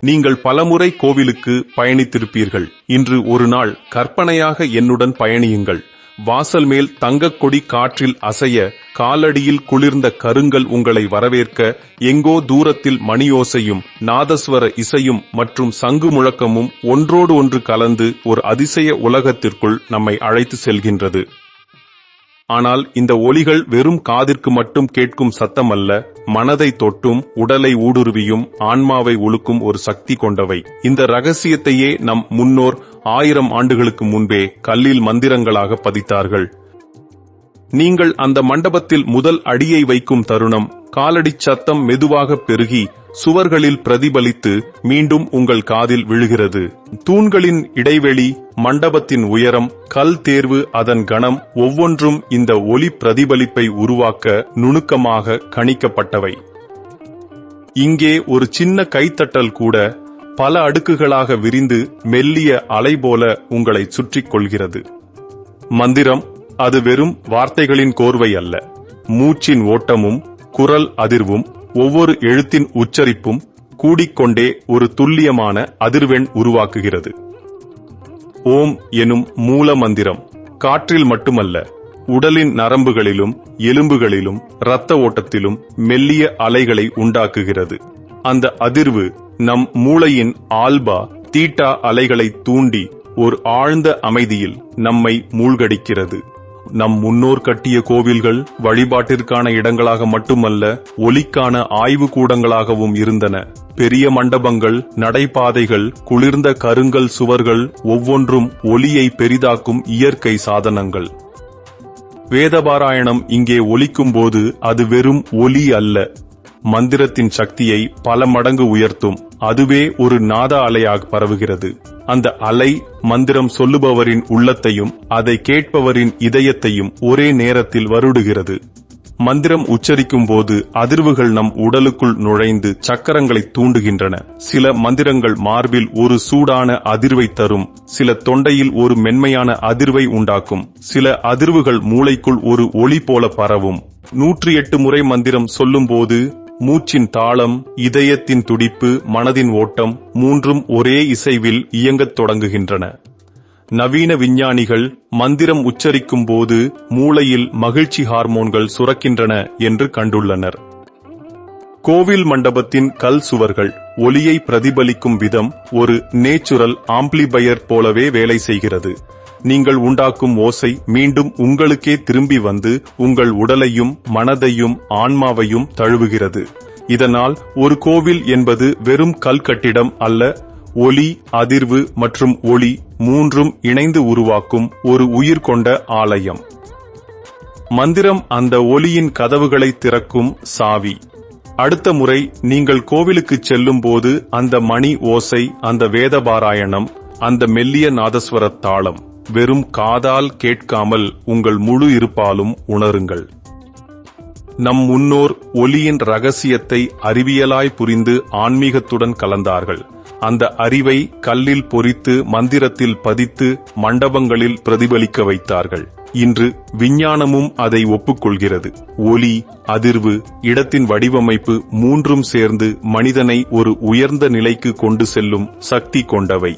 நீங்கள் பலமுறை கோவிலுக்கு பயணித்திருப்பீர்கள். இன்று ஒரு நாள் கற்பனையாக என்னுடன் பயணியுங்கள். வாசல் மேல் தங்கக் கொடி காற்றில் அசைய காலடியில் குளிர்ந்த கருங்கல் உங்களை வரவேற்க எங்கோ தூரத்தில் மணியோசையும் நாதஸ்வர இசையும் மற்றும் சங்கு முழக்கமும் ஒன்றோடு ஒன்று கலந்து ஒரு அதிசய உலகத்திற்குள் நம்மை அழைத்து செல்கின்றது. ஆனால் இந்த ஒலிகள் வெறும் காதிற்கு மட்டும் கேட்கும் சத்தம் அல்ல மனதை தொட்டும் உடலை ஊடுருவியும் ஆன்மாவை ஒழுக்கும் ஒரு சக்தி கொண்டவை. இந்த ரகசியத்தையே நம் முன்னோர் ஆயிரம் ஆண்டுகளுக்கு முன்பே கல்லில் மந்திரங்களாக பதித்தார்கள். நீங்கள் அந்த மண்டபத்தில் முதல் அடியை வைக்கும் தருணம். காலடிச் சத்தம் மெதுவாக பெருகி சுவர்களில் பிரதிபலித்து மீண்டும் உங்கள் காதில் விழுகிறது. தூண்களின் இடைவெளி மண்டபத்தின் உயரம் கல் தேர்வு அதன் கணம் ஒவ்வொன்றும் இந்த ஒலி பிரதிபலிப்பை உருவாக்க நுணுக்கமாக கணிக்கப்பட்டவை. இங்கே ஒரு சின்ன கைத்தட்டல் கூட பல அடுக்குகளாக விரிந்து மெல்லிய அலை போல உங்களை சுற்றிக் கொள்கிறது. மந்திரம் அது வெறும் வார்த்தைகளின் கோர்வை அல்ல. மூச்சின் ஓட்டமும் குரல் அதிர்வும் ஒவ்வொரு எழுத்தின் உச்சரிப்பும் கூடிக்கொண்டே ஒரு துல்லியமான அதிர்வெண் உருவாக்குகிறது. ஓம் எனும் மூல மந்திரம் காற்றில் மட்டுமல்ல உடலின் நரம்புகளிலும் எலும்புகளிலும் இரத்த ஓட்டத்திலும் மெல்லிய அலைகளை உண்டாக்குகிறது. அந்த அதிர்வு நம் மூளையின் ஆல்பா தீட்டா அலைகளை தூண்டி ஒரு ஆழ்ந்த அமைதியில் நம்மை மூழ்கடிக்கிறது. நம் முன்னோர் கட்டிய கோவில்கள் வழிபாட்டிற்கான இடங்களாக மட்டுமல்ல ஒலிக்கான ஆய்வு கூடங்களாகவும் இருந்தன. பெரிய மண்டபங்கள் நடைபாதைகள் குளிர்ந்த கருங்கல் சுவர்கள் ஒவ்வொன்றும் ஒலியை பெரிதாக்கும் இயற்கை சாதனங்கள். வேதபாராயணம் இங்கே ஒலிக்கும் போது அது வெறும் ஒலி அல்ல. மந்திரத்தின் சக்தியை பல மடங்கு உயர்த்தும். அதுவே ஒரு நாத அலையாக பரவுகிறது. அந்த அலை மந்திரம் சொல்லுபவரின் உள்ளத்தையும் அதை கேட்பவரின் இதயத்தையும் ஒரே நேரத்தில் வருடுகிறது. மந்திரம் உச்சரிக்கும் போது அதிர்வுகள் நம் உடலுக்குள் நுழைந்து சக்கரங்களை தூண்டுகின்றன. சில மந்திரங்கள் மார்பில் ஒரு சூடான அதிர்வை தரும். சில தொண்டையில் ஒரு மென்மையான அதிர்வை உண்டாக்கும். சில அதிர்வுகள் மூளைக்குள் ஒரு ஒளி போல பரவும். நூற்றி எட்டு முறை மந்திரம் சொல்லும்போது மூச்சின் தாளம் இதயத்தின் துடிப்பு மனதின் ஓட்டம் மூன்றும் ஒரே இசைவில் இயங்கத் தொடங்குகின்றன. நவீன விஞ்ஞானிகள் மந்திரம் உச்சரிக்கும் போது மூளையில் மகிழ்ச்சி ஹார்மோன்கள் சுரக்கின்றன என்று கண்டுள்ளனர். கோவில் மண்டபத்தின் கல் சுவர்கள் ஒலியை பிரதிபலிக்கும் விதம் ஒரு நேச்சுரல் ஆம்ப்ளிபயர் போலவே வேலை செய்கிறது. நீங்கள் உண்டாக்கும் ஓசை மீண்டும் உங்களுக்கே திரும்பி வந்து உங்கள் உடலையும் மனதையும் ஆன்மாவையும் தழுவுகிறது. இதனால் ஒரு கோவில் என்பது வெறும் கல் கட்டிடம் அல்ல ஒலி அதிர்வு மற்றும் ஒளி மூன்றும் இணைந்து உருவாக்கும் ஒரு உயிர் கொண்ட ஆலயம். மந்திரம் அந்த ஒலியின் கதவுகளை திறக்கும் சாவி. அடுத்த முறை நீங்கள் கோவிலுக்கு செல்லும் போது அந்த மணி ஓசை அந்த வேதபாராயணம் அந்த மெல்லிய நாதஸ்வர தாளம் வெறும் காதால் கேட்காமல் உங்கள் முழு இருப்பாலும் உணருங்கள். நம் முன்னோர் ஒலியின் ரகசியத்தை அறிவியலாய் புரிந்து ஆன்மீகத்துடன் கலந்தார்கள். அந்த அறிவை கல்லில் பொறித்து மந்திரத்தில் பதித்து மண்டபங்களில் பிரதிபலிக்க வைத்தார்கள். இன்று விஞ்ஞானமும் அதை ஒப்புக்கொள்கிறது. ஒலி அதிர்வு இடத்தின் வடிவமைப்பு மூன்றும் சேர்ந்து மனிதனை ஒரு உயர்ந்த நிலைக்கு கொண்டு செல்லும் சக்தி கொண்டவை.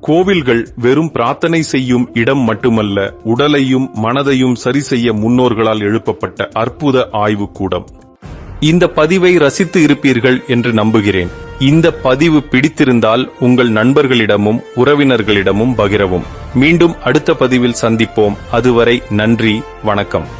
கோவில்கள் வெறும் பிரார்த்தனை செய்யும் இடம் மட்டுமல்ல உடலையும் மனதையும் சரி செய்ய முன்னோர்களால் எழுப்பப்பட்ட அற்புத ஆய்வுக்கூடம். இந்த பதிவை ரசித்து இருப்பீர்கள் என்று நம்புகிறேன். இந்த பதிவு பிடித்திருந்தால் உங்கள் நண்பர்களிடமும் உறவினர்களிடமும் பகிரவும். மீண்டும் அடுத்த பதிவில் சந்திப்போம். அதுவரை நன்றி வணக்கம்.